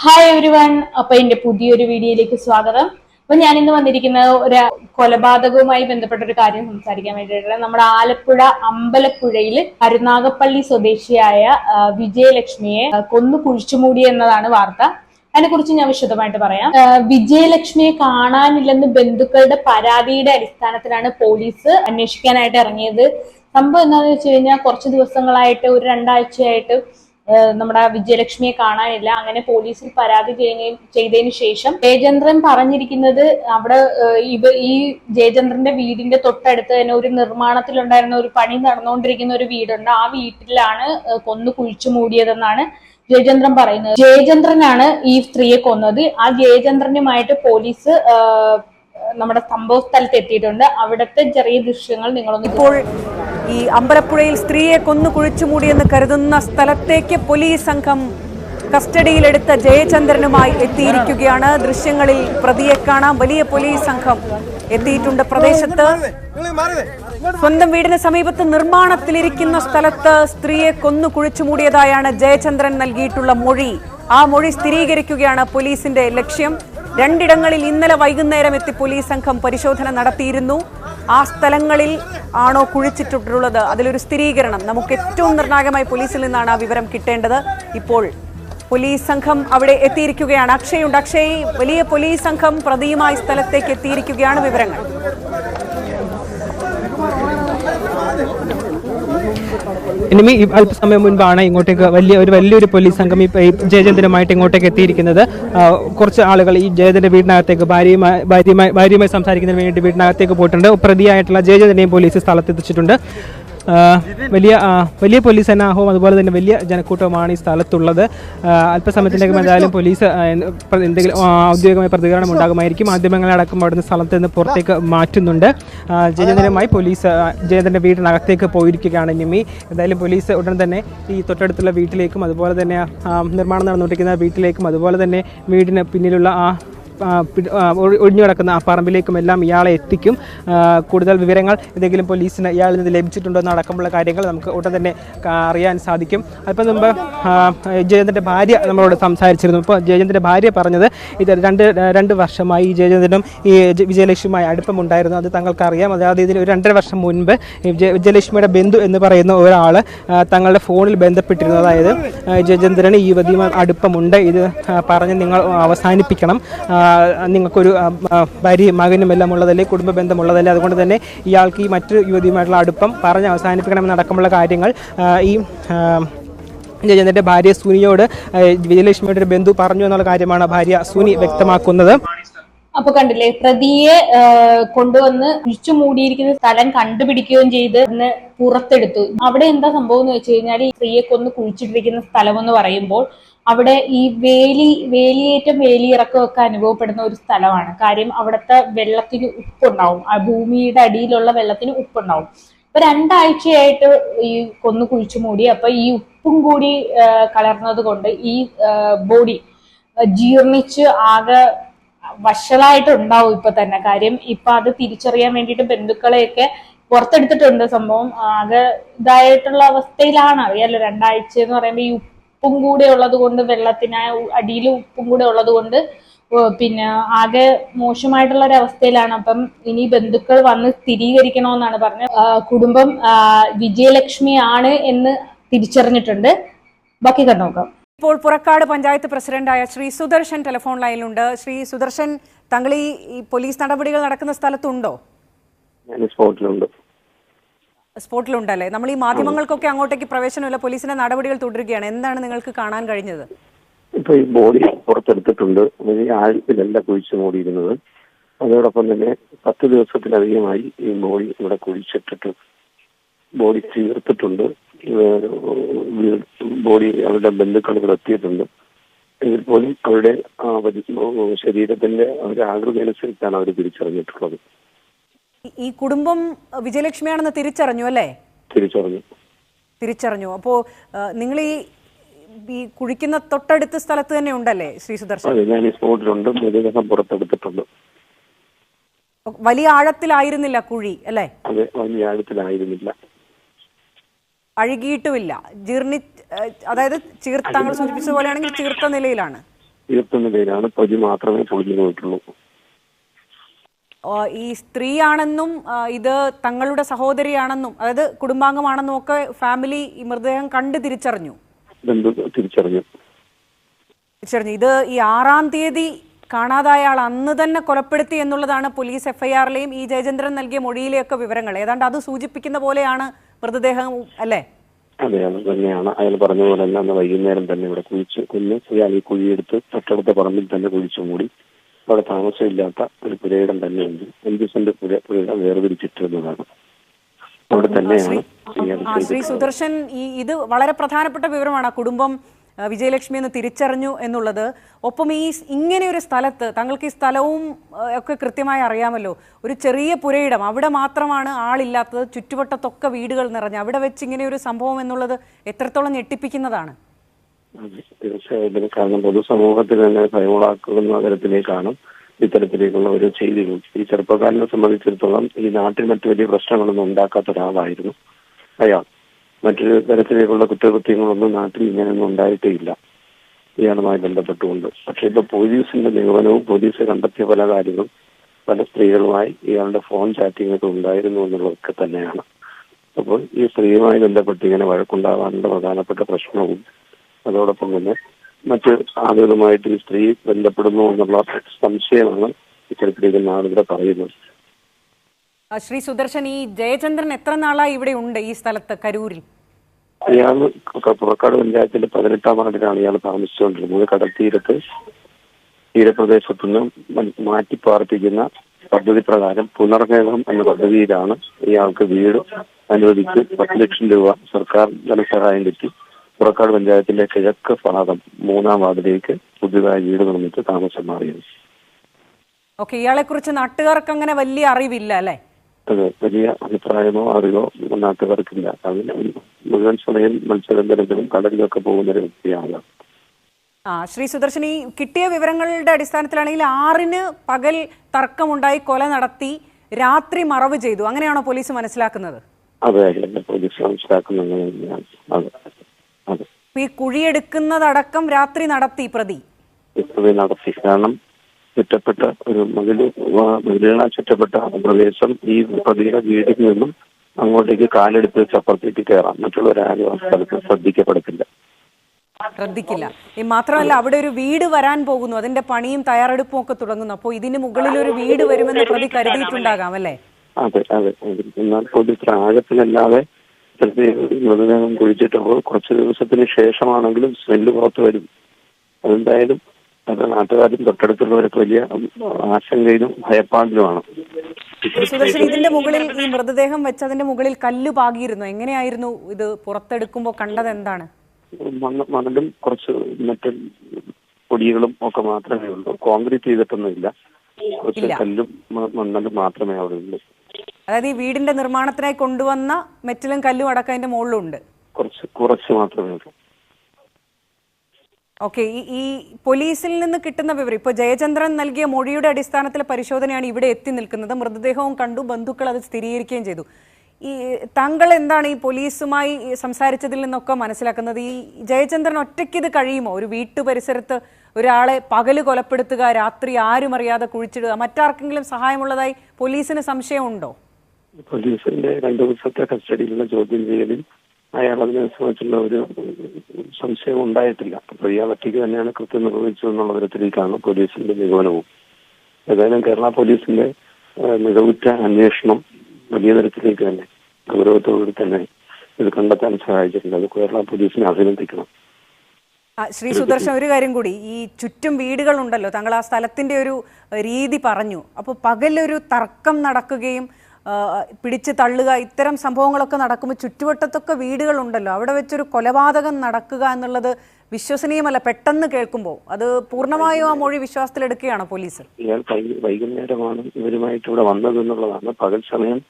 Hi every one അപ്പൊ എന്റെ പുതിയൊരു വീഡിയോയിലേക്ക് സ്വാഗതം. അപ്പൊ ഞാൻ ഇന്ന് വന്നിരിക്കുന്ന ഒരു കൊലപാതകവുമായി ബന്ധപ്പെട്ട ഒരു കാര്യം സംസാരിക്കാൻ വേണ്ടിയിട്ടാണ്. നമ്മുടെ ആലപ്പുഴ അമ്പലപ്പുഴയിൽ കരുനാഗപ്പള്ളി സ്വദേശിയായ വിജയലക്ഷ്മിയെ കൊന്നു കുഴിച്ചുമൂടി എന്നതാണ് വാർത്ത. അതിനെക്കുറിച്ച് ഞാൻ വിശദമായിട്ട് പറയാം. വിജയലക്ഷ്മിയെ കാണാനില്ലെന്ന് ബന്ധുക്കളുടെ പരാതിയുടെ അടിസ്ഥാനത്തിലാണ് പോലീസ് അന്വേഷിക്കാനായിട്ട് ഇറങ്ങിയത്. സംഭവം എന്താണെന്ന് വെച്ച് കഴിഞ്ഞാൽ കുറച്ച് ദിവസങ്ങളായിട്ട് ഒരു രണ്ടാഴ്ചയായിട്ട് നമ്മുടെ വിജയലക്ഷ്മിയെ കാണാനില്ല. അങ്ങനെ പോലീസിൽ പരാതി ചെയ്തതിനു ശേഷം ജയചന്ദ്രൻ പറഞ്ഞിരിക്കുന്നത് അവിടെ ഇവ ഈ ജയചന്ദ്രന്റെ വീടിന്റെ തൊട്ടടുത്ത് തന്നെ ഒരു നിർമ്മാണത്തിലുണ്ടായിരുന്ന ഒരു പണി നടന്നുകൊണ്ടിരിക്കുന്ന ഒരു വീടുണ്ട്. ആ വീട്ടിലാണ് കൊന്നു കുഴിച്ചു മൂടിയതെന്നാണ് ജയചന്ദ്രൻ പറയുന്നത്. ജയചന്ദ്രനാണ് ഈ സ്ത്രീയെ കൊന്നത്. ആ ജയചന്ദ്രനുമായിട്ട് പോലീസ് നമ്മുടെ സംഭവ സ്ഥലത്ത് എത്തിയിട്ടുണ്ട്. അവിടുത്തെ ചെറിയ ദൃശ്യങ്ങൾ നിങ്ങളൊന്ന് ഈ അമ്പലപ്പുഴയിൽ സ്ത്രീയെ കൊന്നു കുഴിച്ചുമൂടിയെന്ന് കരുതുന്ന സ്ഥലത്തേക്ക് പോലീസ് സംഘം കസ്റ്റഡിയിലെടുത്ത ജയചന്ദ്രനുമായി എത്തിയിരിക്കുകയാണ്. ദൃശ്യങ്ങളിൽ പ്രതിയെ കാണാം. വലിയ പോലീസ് സംഘം എത്തിയിട്ടുണ്ട് പ്രദേശത്ത്. സ്വന്തം വീടിന് സമീപത്ത് നിർമ്മാണത്തിലിരിക്കുന്ന സ്ഥലത്ത് സ്ത്രീയെ കൊന്നു കുഴിച്ചുമൂടിയതായാണ് ജയചന്ദ്രൻ നൽകിയിട്ടുള്ള മൊഴി. ആ മൊഴി സ്ഥിരീകരിക്കുകയാണ് പോലീസിന്റെ ലക്ഷ്യം. രണ്ടിടങ്ങളിൽ ഇന്നലെ വൈകുന്നേരം എത്തി പോലീസ് സംഘം പരിശോധന നടത്തിയിരുന്നു. ആ സ്ഥലങ്ങളിൽ ആണോ കുഴിച്ചിട്ടിട്ടുള്ളത്? അതിലൊരു സ്ഥിരീകരണം. നമുക്ക് ഏറ്റവും നിർണായകമായി പോലീസിൽ നിന്നാണ് ആ വിവരം കിട്ടേണ്ടത്. ഇപ്പോൾ പോലീസ് സംഘം അവിടെ എത്തിയിരിക്കുകയാണ്. അക്ഷയുണ്ട്. അക്ഷയ് വലിയ പോലീസ് സംഘം പ്രതിയുമായി സ്ഥലത്തേക്ക് എത്തിയിരിക്കുകയാണ് വിവരങ്ങൾ. ഇനിമി അല്പസമയം മുൻപാണ് ഇങ്ങോട്ടേക്ക് വലിയ ഒരു വലിയൊരു പോലീസ് സംഘം ഈ ജയചന്ദ്രനുമായിട്ട് ഇങ്ങോട്ടേക്ക് എത്തിയിരിക്കുന്നത്. കുറച്ച് ആളുകൾ ഈ ജയചന്ദ്രന്റെ വീടിനകത്തേക്ക് ഭാര്യയുമായി ഭാര്യയുമായി ഭാര്യയുമായി സംസാരിക്കുന്നതിന് വേണ്ടി വീടിനകത്തേക്ക് പോയിട്ടുണ്ട്. പ്രതിയായിട്ടുള്ള ജയചന്ദ്രനെയും പോലീസ് സ്ഥലത്തെത്തിച്ചിട്ടുണ്ട്. വലിയ വലിയ പോലീസ് സന്നാഹവും അതുപോലെ തന്നെ വലിയ ജനക്കൂട്ടവുമാണ് ഈ സ്ഥലത്തുള്ളത്. അല്പസമയത്തിനകം എന്തായാലും പോലീസ് എന്തെങ്കിലും ഔദ്യോഗികമായ പ്രതികരണം ഉണ്ടാകുമായിരിക്കും. മാധ്യമങ്ങളടക്കം അവിടുന്ന് സ്ഥലത്ത് നിന്ന് പുറത്തേക്ക് മാറ്റുന്നുണ്ട്. ജയചന്ദ്രനുമായി പോലീസ് ആ, വീടിനകത്തേക്ക് പോയിരിക്കുകയാണ് നിമി എന്തായാലും പോലീസ് ഉടൻ തന്നെ ഈ തൊട്ടടുത്തുള്ള വീട്ടിലേക്കും അതുപോലെ തന്നെ നിർമ്മാണം നടന്നുകൊണ്ടിരിക്കുന്ന വീട്ടിലേക്കും അതുപോലെ തന്നെ വീടിന് പിന്നിലുള്ള ആ ഒഴിഞ്ഞു കിടക്കുന്ന ആ പറമ്പിലേക്കും എല്ലാം ഇയാളെ എത്തിക്കും. കൂടുതൽ വിവരങ്ങൾ എന്തെങ്കിലും പോലീസിന് ഇയാളിൽ നിന്ന് ലഭിച്ചിട്ടുണ്ടോ എന്നടക്കമുള്ള കാര്യങ്ങൾ നമുക്ക് ഉടൻ തന്നെ അറിയാൻ സാധിക്കും. അല്പം മുമ്പ് ജയചന്ദ്രന്റെ ഭാര്യ നമ്മളോട് സംസാരിച്ചിരുന്നു. ഇപ്പോൾ ജയചന്ദ്രന്റെ ഭാര്യ പറഞ്ഞത് ഇത് രണ്ട് രണ്ട് വർഷമായി ഈ ജയചന്ദ്രനും ഈ വിജയലക്ഷ്മിയുമായി അടുപ്പമുണ്ടായിരുന്നു. അത് തങ്ങൾക്കറിയാം. അതായത് ഇതിന് ഒരു രണ്ടര വർഷം മുൻപ് വിജയലക്ഷ്മിയുടെ ബന്ധു എന്ന് പറയുന്ന ഒരാൾ തങ്ങളുടെ ഫോണിൽ ബന്ധപ്പെട്ടിരുന്നു. അതായത് ജയചന്ദ്രന് ഈ യുവതിയുമായി അടുപ്പമുണ്ട്. ഇത് പറഞ്ഞ് നിങ്ങൾ അവസാനിപ്പിക്കണം. നിങ്ങൾക്കൊരു ഭാര്യയും മകനും എല്ലാം ഉള്ളതല്ലേ കുടുംബ ബന്ധമുള്ളതല്ലേ? അതുകൊണ്ട് തന്നെ ഇയാൾക്ക് ഈ മറ്റു യുവതിയുമായിട്ടുള്ള അടുപ്പം പറഞ്ഞ് അവസാനിപ്പിക്കണമെന്നടക്കമുള്ള കാര്യങ്ങൾ ഈ ജയചന്ദ്രന്റെ ഭാര്യ സുനിയോട് വിജയലക്ഷ്മിയുടെ ഒരു ബന്ധു പറഞ്ഞു എന്നുള്ള കാര്യമാണ് ഭാര്യ സുനി വ്യക്തമാക്കുന്നത്. അപ്പൊ കണ്ടില്ലേ പ്രതിയെ കൊണ്ടുവന്ന് കുഴിച്ചു മൂടിയിരിക്കുന്ന സ്ഥലം കണ്ടുപിടിക്കുകയും ചെയ്ത് പുറത്തെടുത്തു. അവിടെ എന്താ സംഭവം എന്ന് വെച്ച് കഴിഞ്ഞാൽ ഈ സ്ത്രീയെ കൊന്ന് കുഴിച്ചിട്ടിരിക്കുന്ന സ്ഥലം എന്ന് പറയുമ്പോൾ അവിടെ ഈ വേലി വേലിയേറ്റം വേലിയിറക്കം ഒക്കെ അനുഭവപ്പെടുന്ന ഒരു സ്ഥലമാണ്. കാര്യം അവിടുത്തെ വെള്ളത്തിന് ഉപ്പുണ്ടാവും. ആ ഭൂമിയുടെ അടിയിലുള്ള വെള്ളത്തിന് ഉപ്പുണ്ടാവും. ഇപ്പൊ രണ്ടാഴ്ചയായിട്ട് ഈ കൊന്നു കുഴിച്ചു മൂടി. അപ്പൊ ഈ ഉപ്പും കൂടി കലർന്നത് കൊണ്ട് ഈ ബോഡി ജീർണിച്ച് ആകെ വഷളായിട്ട് ഉണ്ടാവും ഇപ്പൊ തന്നെ. കാര്യം ഇപ്പൊ അത് തിരിച്ചറിയാൻ വേണ്ടിയിട്ട് ബന്ധുക്കളെയൊക്കെ പുറത്തെടുത്തിട്ടുണ്ട്. സംഭവം ആകെ ഇതായിട്ടുള്ള അവസ്ഥയിലാണ്. അറിയാലോ രണ്ടാഴ്ച എന്ന് പറയുമ്പോൾ ഈ ഉപ്പും കൂടെ ഉള്ളത് കൊണ്ട് വെള്ളത്തിന് അടിയിൽ ഉപ്പും കൂടെ ഉള്ളത് കൊണ്ട് പിന്നെ ആകെ മോശമായിട്ടുള്ള ഒരു അവസ്ഥയിലാണ്. അപ്പം ഇനി ബന്ധുക്കൾ വന്ന് സ്ഥിരീകരിക്കണമെന്നാണ് പറഞ്ഞത്. കുടുംബം വിജയലക്ഷ്മി ആണ് എന്ന് തിരിച്ചറിഞ്ഞിട്ടുണ്ട്. ബാക്കി കണ്ടോക്കാം ഇപ്പോൾ പുറക്കാട് പഞ്ചായത്ത് പ്രസിഡന്റായ ശ്രീ സുദർശൻ ടെലിഫോൺ ലൈനിലുണ്ട്. ശ്രീ സുദർശൻ താങ്കൾ ഈ ഈ പോലീസ് നടപടികൾ നടക്കുന്ന സ്ഥലത്തുണ്ടോ? ഞാൻ സ്പോട്ടിലുണ്ട്. സ്പോട്ടിലുണ്ടല്ലേ? നമ്മൾ ഈ മാധ്യമങ്ങൾക്കൊക്കെ അങ്ങോട്ടേക്ക് പ്രവേശനമില്ല പോലീസിന്റെ നടപടികൾ തുടരുകയാണ്. എന്താണ് നിങ്ങൾക്ക് കാണാൻ കഴിഞ്ഞത്? ഇപ്പൊ ഈ ബോഡി പുറത്തെടുത്തിട്ടുണ്ട്. ആഴത്തിലല്ല കുഴിച്ചു മൂടിയിരുന്നത്. അതോടൊപ്പം തന്നെ പത്ത് ദിവസത്തിലധികമായി ഈ ബോഡി ഇവിടെ കുഴിച്ചിട്ടിട്ട് ബോഡി തീർത്തിട്ടുണ്ട്. ബോഡി അവരുടെ ബന്ധുക്കൾ എത്തിയിട്ടുണ്ട്. എങ്കിൽ പോലും അവരുടെ ശരീരത്തിന്റെ അവരുടെ ആകൃതി അനുസരിച്ചാണ് അവർ തിരിച്ചറിഞ്ഞിട്ടുള്ളത്. ഈ- കുടുംബം വിജയലക്ഷ്മിയാണെന്ന് തിരിച്ചറിഞ്ഞു അല്ലേ? തിരിച്ചറിഞ്ഞു. തിരിച്ചറിഞ്ഞു. അപ്പോ നിങ്ങൾ ഈ ഈ കുഴിക്കുന്ന തൊട്ടടുത്ത സ്ഥലത്ത് തന്നെ ഉണ്ടല്ലേ ശ്രീ സുദർശൻ? ഞാൻ ഈ സ്പോട്ടിലുണ്ട്. മൃതദേഹം പുറത്തെടുത്തിട്ടുണ്ട്. വലിയ ആഴത്തിലായിരുന്നില്ല കുഴി അല്ലേ? അത് വലിയ ആഴത്തിലായിരുന്നില്ല. അഴുകിയിട്ടുമില്ല. ജീർണി അതായത് ചീർത്ത താങ്കൾ സൂചിപ്പിച്ച പോലെയാണെങ്കിൽ ചീർത്ത നിലയിലാണ്. ചീർത്ത നിലയിലാണ്. പൊതി മാത്രമേ പൊളിഞ്ഞു പോയിട്ടുള്ളൂ. ഈ സ്ത്രീയാണെന്നും ആണെന്നും ഇത് തങ്ങളുടെ സഹോദരിയാണെന്നും അതായത് കുടുംബാംഗമാണെന്നും ഒക്കെ ഫാമിലി ഈ മൃതദേഹം കണ്ട് തിരിച്ചറിഞ്ഞു? തിരിച്ചറിഞ്ഞു. തിരിച്ചറിഞ്ഞു. ഇത് ഈ ആറാം തീയതി കാണാതായ ആൾ അന്ന് തന്നെ കൊലപ്പെടുത്തി എന്നുള്ളതാണ് പോലീസ് എഫ്ഐആറിലെയും ഈ ജയചന്ദ്രൻ നൽകിയ മൊഴിയിലെയൊക്കെ വിവരങ്ങൾ. ഏതാണ്ട് അത് സൂചിപ്പിക്കുന്ന പോലെയാണ് മൃതദേഹം അല്ലേ? അതെ അത് തന്നെയാണ്. അയാൾ പറഞ്ഞ പോലെ തന്നെ അന്ന് വൈകുന്നേരം തന്നെ ഇവിടെ കുഴിച്ച് കൊന്ന് അയാൾ ഈ കുഴിയെടുത്ത് തൊട്ടടുത്ത പറമ്പിൽ തന്നെ കുഴിച്ചു മൂടി അവിടെ താമസമില്ലാത്ത ഒരു പുരയിടം തന്നെയുണ്ട്. അഞ്ച് സെന്റ് പുര പുരയിടം വേർതിരിച്ചിട്ടിരുന്നതാണ്. അവിടെ തന്നെയാണ് ശ്രീ സുദർശൻ ഈ ഇത് വളരെ പ്രധാനപ്പെട്ട വിവരമാണ്. കുടുംബം വിജയലക്ഷ്മി എന്ന് തിരിച്ചറിഞ്ഞു എന്നുള്ളത്. ഒപ്പം ഈ ഇങ്ങനെ ഒരു സ്ഥലത്ത് താങ്കൾക്ക് ഈ സ്ഥലവും ഒക്കെ കൃത്യമായി അറിയാമല്ലോ. ഒരു ചെറിയ പുരയിടം. അവിടെ മാത്രമാണ് ആളില്ലാത്തത്. ചുറ്റുവട്ടത്തൊക്കെ വീടുകൾ നിറഞ്ഞ്. അവിടെ വെച്ച് ഇങ്ങനെ ഒരു സംഭവം എന്നുള്ളത് എത്രത്തോളം ഞെട്ടിപ്പിക്കുന്നതാണ്? തീർച്ചയായിട്ടും കാരണം പൊതുസമൂഹത്തിൽ തന്നെ ഭയമുളാക്കുന്ന തരത്തിലേക്കാണ് ഇത്തരത്തിലേക്കുള്ള ഒരു ചെയ്തികൾ ഈ ചെറുപ്പക്കാരനെ സംബന്ധിച്ചിടത്തോളം ഈ നാട്ടിൽ മറ്റു വലിയ പ്രശ്നങ്ങളൊന്നും ഉണ്ടാക്കാത്ത ഒരാളായിരുന്നു അയാൾ. മറ്റൊരു തരത്തിലേക്കുള്ള കുറ്റകൃത്യങ്ങളൊന്നും നാട്ടിൽ ഇങ്ങനെയൊന്നും ഉണ്ടായിട്ടേ ഇല്ല ഇയാളുമായി ബന്ധപ്പെട്ടുകൊണ്ട്. പക്ഷെ ഇപ്പൊ പോലീസിന്റെ നിഗമനവും പോലീസ് കണ്ടെത്തിയ പല കാര്യങ്ങളും പല സ്ത്രീകളുമായി ഇയാളുടെ ഫോൺ ചാറ്റിംഗ് ഒക്കെ ഉണ്ടായിരുന്നു എന്നുള്ളതൊക്കെ തന്നെയാണ്. അപ്പോൾ ഈ സ്ത്രീയുമായി ബന്ധപ്പെട്ട് ഇങ്ങനെ വഴക്കുണ്ടാകാനുള്ള പ്രധാനപ്പെട്ട പ്രശ്നവും അതോടൊപ്പം തന്നെ മറ്റ് ആളുകളുമായിട്ട് ഈ സ്ത്രീ ബന്ധപ്പെടുന്നു എന്നുള്ള സംശയമാണ് ഇത്തരത്തിലിരിക്കുന്ന ആളുകളെ പറയുന്നത്. ശ്രീ സുദർശൻ ഈ ജയചന്ദ്രൻ എത്ര നാളായി ഇവിടെ ഉണ്ട് ഈ സ്ഥലത്ത് കരൂരിൽ? അയാൾ പുറക്കാട് പഞ്ചായത്തിന്റെ പതിനെട്ടാം വാർഡിലാണ് ഇയാൾ താമസിച്ചുകൊണ്ടിരുന്നത്. കടൽ തീരത്ത് തീരപ്രദേശത്തു നിന്ന് മാറ്റി പാർപ്പിക്കുന്ന പദ്ധതി പ്രകാരം പുനർനേകം എന്ന പദ്ധതിയിലാണ് ഇയാൾക്ക് വീട് അനുവദിച്ച് പത്ത് ലക്ഷം രൂപ സർക്കാർ ധനസഹായം കിട്ടി. പുറക്കാട് പഞ്ചായത്തിലെ കിഴക്ക് ഭാഗം മൂന്നാം വാർഡിലേക്ക് പുതിയതായി വീട് നിർമ്മിച്ച് താമസം മാറിയത് ഓക്കെ ഇയാളെ കുറിച്ച് നാട്ടുകാർക്ക് അങ്ങനെ വലിയ അറിവില്ല അല്ലേ? അത് വലിയ അഭിപ്രായമോ അറിവോ നാട്ടുകാർക്കില്ല. അതിന് മുഴുവൻ സമയം മത്സ്യബന്ധനത്തിലും കടലിലൊക്കെ പോകുന്ന ഒരു വ്യക്തിയാണ്. ആ ശ്രീ സുദർശൻ ഈ കിട്ടിയ വിവരങ്ങളുടെ അടിസ്ഥാനത്തിലാണെങ്കിൽ ആറിന് പകൽ തർക്കമുണ്ടായി കൊല നടത്തി രാത്രി മറവ് ചെയ്തു. അങ്ങനെയാണോ പോലീസ് മനസ്സിലാക്കുന്നത്? അതെ പോലീസ് മനസ്സിലാക്കുന്നത് ഈ കുഴിയെടുക്കുന്നതടക്കം രാത്രി നടത്തി പ്രതി. നടത്തി. കാരണം ചുറ്റപ്പെട്ട ഒരു മതിൽ വ- മതിലുകളാൽ ചുറ്റപ്പെട്ട പ്രദേശം ഈ പ്രതിയുടെ വീട്ടിൽ നിന്നും അങ്ങോട്ടേക്ക് കാലെടുത്ത് വെച്ച് അപ്പുറത്തേക്ക് കയറാം മറ്റുള്ളവരാരും ആ സ്ഥലത്ത് ശ്രദ്ധിക്കപ്പെടത്തില്ല. ശ്രദ്ധിക്കില്ല. ഈ മാത്രമല്ല അവിടെ ഒരു വീട് വരാൻ പോകുന്നു. അതിന്റെ പണിയും തയ്യാറെടുപ്പും ഒക്കെ തുടങ്ങുന്നു. അപ്പോൾ ഇതിന് മുകളിൽ ഒരു വീട് വരുമെന്ന് പ്രതി കരുതിയിട്ടുണ്ടാകാം അല്ലേ? അതെ അതെ. എന്നാൽ പോലീസ് ആഴത്തിലല്ലാതെ ഇത്തരത്തിൽ മൃതദേഹം കുഴിച്ചിട്ടപ്പോൾ കുറച്ച് ദിവസത്തിന് ശേഷമാണെങ്കിലും സ്മെല്ല് പുറത്ത് വരും. അതെന്തായാലും അത് നാട്ടുകാരും തൊട്ടടുത്തുള്ളവരൊക്കെ വലിയ ആശങ്കയിലും ഭയപ്പാടിലുമാണ്. ഇതിന്റെ മുകളിൽ ഈ മൃതദേഹം വെച്ചതിന്റെ മുകളിൽ കല്ല് പാകിയിരുന്നു. എങ്ങനെയായിരുന്നു ഇത് പുറത്തെടുക്കുമ്പോൾ കണ്ടത് എന്താണ്? മണലും കുറച്ച് മറ്റു പൊടികളും ഒക്കെ മാത്രമേ ഉള്ളൂ. കോൺക്രീറ്റ് ചെയ്തിട്ടൊന്നുമില്ല. കുറച്ച്. കല്ലും മണ്ണലും മാത്രമേ അവിടെ ഉള്ളൂ. അതായത് ഈ വീടിന്റെ നിർമ്മാണത്തിനായി കൊണ്ടുവന്ന മെറ്റലും കല്ലും അടക്കം അതിന്റെ മുകളിലുണ്ട്. കുറച്ച് കുറച്ച് മാത്രമേ ഉള്ളൂ. ഓക്കെ ഈ പോലീസിൽ നിന്ന് കിട്ടുന്ന വിവരം ഇപ്പോൾ ജയചന്ദ്രൻ നൽകിയ മൊഴിയുടെ അടിസ്ഥാനത്തിലെ പരിശോധനയാണ് ഇവിടെ എത്തി നിൽക്കുന്നത്. മൃതദേഹവും കണ്ടു ബന്ധുക്കൾ അത് സ്ഥിരീകരിക്കുകയും ചെയ്തു. ഈ താങ്കൾ എന്താണ് ഈ പോലീസുമായി സംസാരിച്ചതിൽ നിന്നൊക്കെ മനസ്സിലാക്കുന്നത്? ഈ ജയചന്ദ്രൻ ഒറ്റയ്ക്ക് ഇത് കഴിയുമോ? ഒരു വീട്ടു പരിസരത്ത് ഒരാളെ പകൽ കൊലപ്പെടുത്തുക രാത്രി ആരും അറിയാതെ കുഴിച്ചിടുക മറ്റാർക്കെങ്കിലും സഹായമുള്ളതായി പോലീസിന് സംശയമുണ്ടോ? പോലീസിന്റെ രണ്ടു ദിവസത്തെ കസ്റ്റഡിയിലുള്ള ചോദ്യം ചെയ്യലിൽ അയാൾ അതിനെ സംബന്ധിച്ചുള്ള ഒരു സംശയം ഉണ്ടായിട്ടില്ല. അപ്പൊ ഇയാൾ ഒറ്റയ്ക്ക് തന്നെയാണ് കൃത്യം നിർവഹിച്ചത് എന്നുള്ള തരത്തിലേക്കാണ് പോലീസിന്റെ നിഗമനവും. ഏതായാലും കേരള പോലീസിന്റെ മികവുറ്റ അന്വേഷണം വലിയ തരത്തിലേക്ക് തന്നെ ഗൗരവത്തോടുകൂടി തന്നെ ഇത് കണ്ടെത്താൻ സഹായിച്ചിട്ടുണ്ട്. അത് കേരള പോലീസിനെ അഭിനന്ദിക്കണം. ശ്രീ സുദർശൻ ഒരു കാര്യം കൂടി. ഈ ചുറ്റും വീടുകളുണ്ടല്ലോ താങ്കൾ ആ സ്ഥലത്തിന്റെ ഒരു രീതി പറഞ്ഞു. അപ്പോൾ പകലൊരു തർക്കം നടക്കുകയും പിടിച്ച് തള്ളുക ഇത്തരം സംഭവങ്ങളൊക്കെ നടക്കുമ്പോൾ ചുറ്റുവട്ടത്തൊക്കെ വീടുകളുണ്ടല്ലോ. അവിടെ വെച്ചൊരു കൊലപാതകം നടക്കുക എന്നുള്ളത് വിശ്വസനീയമല്ല. പെട്ടെന്ന് കേൾക്കുമ്പോൾ അത് പൂർണമായും ആ മൊഴി വിശ്വാസത്തിലെടുക്കുകയാണ് പോലീസ്? ഇയാൾ വൈകുന്നേരമാണ് ഇവരുമായിട്ട് ഇവിടെ വന്നത് എന്നുള്ളതാണ്. പകൽ സമയം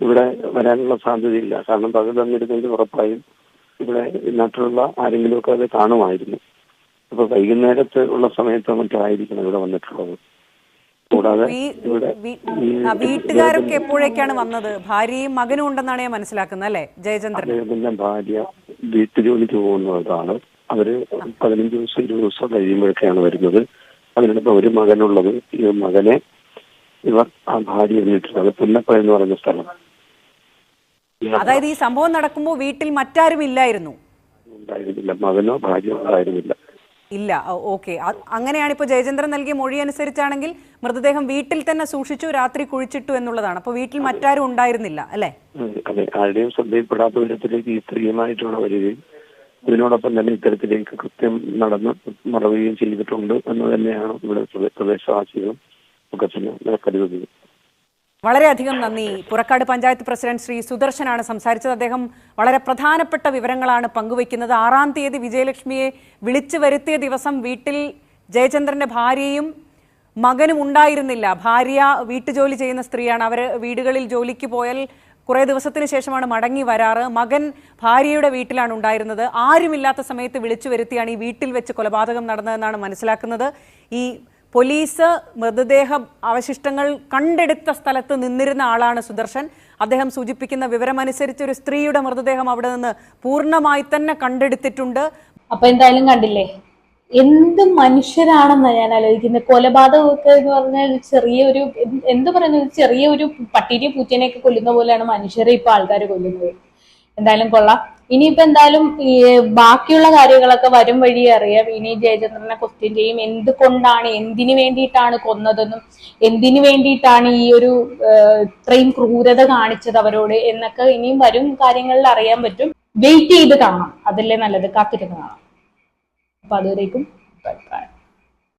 ഇവിടെ വരാനുള്ള സാധ്യതയില്ല. കാരണം പകൽ വന്നിരുന്നെങ്കിൽ ഉറപ്പായും ഇവിടെ നാട്ടിലുള്ള ആരെങ്കിലുമൊക്കെ അത് കാണുമായിരുന്നു. അപ്പൊ വൈകുന്നേരത്ത് ഉള്ള സമയത്ത് മറ്റായിരിക്കണം ഇവിടെ വന്നിട്ടുള്ളത്. കൂടാതെ ഇവിടെ വീട്ടുകാരൊക്കെ എപ്പോഴേക്കാണ് വന്നത്? ഭാര്യയും മകനും ഉണ്ടെന്നാണ് ഞാൻ മനസ്സിലാക്കുന്നത് അല്ലെ? ജയചന്ദ്രൻ. അദ്ദേഹത്തിന്റെ ഭാര്യ വീട്ടുജോലിക്ക് പോകുന്നതാണ്. അവർ പതിനഞ്ച് ദിവസം ഇരുപത് ദിവസം കഴിയുമ്പോഴൊക്കെയാണ് വരുന്നത്. അതിനിടയ്ക്ക് ഒരു മകനുള്ളത്. ഈ മകനെ ഇവർ ആ ഭാര്യ വീട്ടിൽ അത് പുന്നപ്പ എന്ന് പറയുന്ന സ്ഥലം. അതായത് ഈ സംഭവം നടക്കുമ്പോൾ വീട്ടിൽ മറ്റാരും ഇല്ലായിരുന്നു. ഉണ്ടായിരുന്നില്ല. മകനോ ഭാര്യ ഉണ്ടായിരുന്നില്ല ഇല്ല. ഓക്കെ. അങ്ങനെയാണ് ഇപ്പോൾ ജയചന്ദ്രൻ നൽകിയ മൊഴി അനുസരിച്ചാണെങ്കിൽ മൃതദേഹം വീട്ടിൽ തന്നെ സൂക്ഷിച്ചു രാത്രി കുഴിച്ചിട്ടു എന്നുള്ളതാണ്. അപ്പോൾ വീട്ടിൽ മറ്റാരും ഉണ്ടായിരുന്നില്ല അല്ലേ? അതെ. ആരുടെയും ശ്രദ്ധയിൽപ്പെടാത്ത വിധത്തിലേക്ക് ഈ സ്ത്രീയുമായിട്ടാണ് വരികയും ഇതിനോടൊപ്പം തന്നെ ഇത്തരത്തിലേക്ക് കൃത്യം നടന്ന് മറവുകയും ചെയ്തിട്ടുണ്ട് എന്ന് തന്നെയാണ് ഇവിടെ പ്രദേ- പ്രദേശവാസികളും ഒക്കെ തന്നെ കരുതുന്നത്. വളരെയധികം നന്ദി. പുറക്കാട് പഞ്ചായത്ത് പ്രസിഡന്റ് ശ്രീ സുദർശനാണ് സംസാരിച്ചത്. അദ്ദേഹം വളരെ പ്രധാനപ്പെട്ട വിവരങ്ങളാണ് പങ്കുവയ്ക്കുന്നത്. ആറാം തീയതി വിജയലക്ഷ്മിയെ വിളിച്ചു വരുത്തിയ ദിവസം വീട്ടിൽ ജയചന്ദ്രന്റെ ഭാര്യയും മകനും ഉണ്ടായിരുന്നില്ല. ഭാര്യ വീട്ടുജോലി ചെയ്യുന്ന സ്ത്രീയാണ്. അവർ വീടുകളിൽ ജോലിക്ക് പോയാൽ കുറേ ദിവസത്തിന് ശേഷമാണ് മടങ്ങി വരാറ്. മകൻ ഭാര്യയുടെ വീട്ടിലാണ് ഉണ്ടായിരുന്നത്. ആരുമില്ലാത്ത സമയത്ത് വിളിച്ചു വരുത്തിയാണ് ഈ വീട്ടിൽ വെച്ച് കൊലപാതകം നടന്നതെന്നാണ് മനസ്സിലാക്കുന്നത്. ഈ പോലീസ് മൃതദേഹ അവശിഷ്ടങ്ങൾ കണ്ടെടുത്ത സ്ഥലത്ത് നിന്നിരുന്ന ആളാണ് സുദർശൻ. അദ്ദേഹം സൂചിപ്പിക്കുന്ന വിവരമനുസരിച്ച് ഒരു സ്ത്രീയുടെ മൃതദേഹം അവിടെ നിന്ന് പൂർണമായി തന്നെ കണ്ടെടുത്തിട്ടുണ്ട്. അപ്പൊ എന്തായാലും കണ്ടില്ലേ? എന്ത് മനുഷ്യരാണെന്നാ ഞാൻ ആലോചിക്കുന്നത്? കൊലപാതകമൊക്കെ എന്ന് പറഞ്ഞാൽ ചെറിയൊരു എന്ത് പറയുന്നത്? ചെറിയ ഒരു പട്ടീനെ പൂച്ചേനെയൊക്കെ കൊല്ലുന്ന പോലെയാണ് മനുഷ്യരെ ഇപ്പൊ ആൾക്കാർ കൊല്ലുന്നത്. എന്തായാലും കൊള്ളാം. ഇനിയിപ്പോ എന്തായാലും ഈ ബാക്കിയുള്ള കാര്യങ്ങളൊക്കെ വരും വഴി അറിയാം. ഇനി ജയചന്ദ്രനെ ക്വസ്റ്റ്യൻ ചെയ്യും. എന്തുകൊണ്ടാണ് എന്തിനു വേണ്ടിയിട്ടാണ് കൊന്നതെന്നും എന്തിനു വേണ്ടിയിട്ടാണ് ഈ ഒരു ഇത്രയും ക്രൂരത കാണിച്ചത് അവരോട് എന്നൊക്കെ ഇനിയും വരും കാര്യങ്ങളിൽ അറിയാൻ പറ്റും. വെയിറ്റ് ചെയ്ത് കാണാം. അതല്ലേ നല്ലത്. കാത്തിരുന്ന് കാണാം. അപ്പൊ അതുവരേക്കും ബൈ ബൈ.